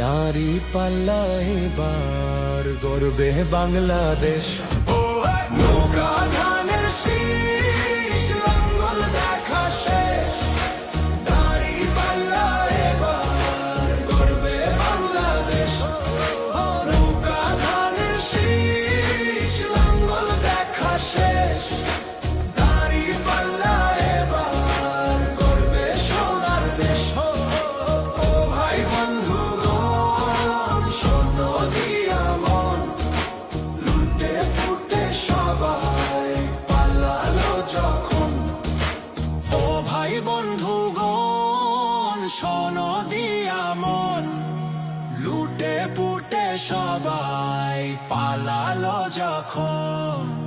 দাঁড়ি পাল্লা এবার গর্বে বাংলাদেশ। নৌকা ধানের শীষ সবাই পালালো যখন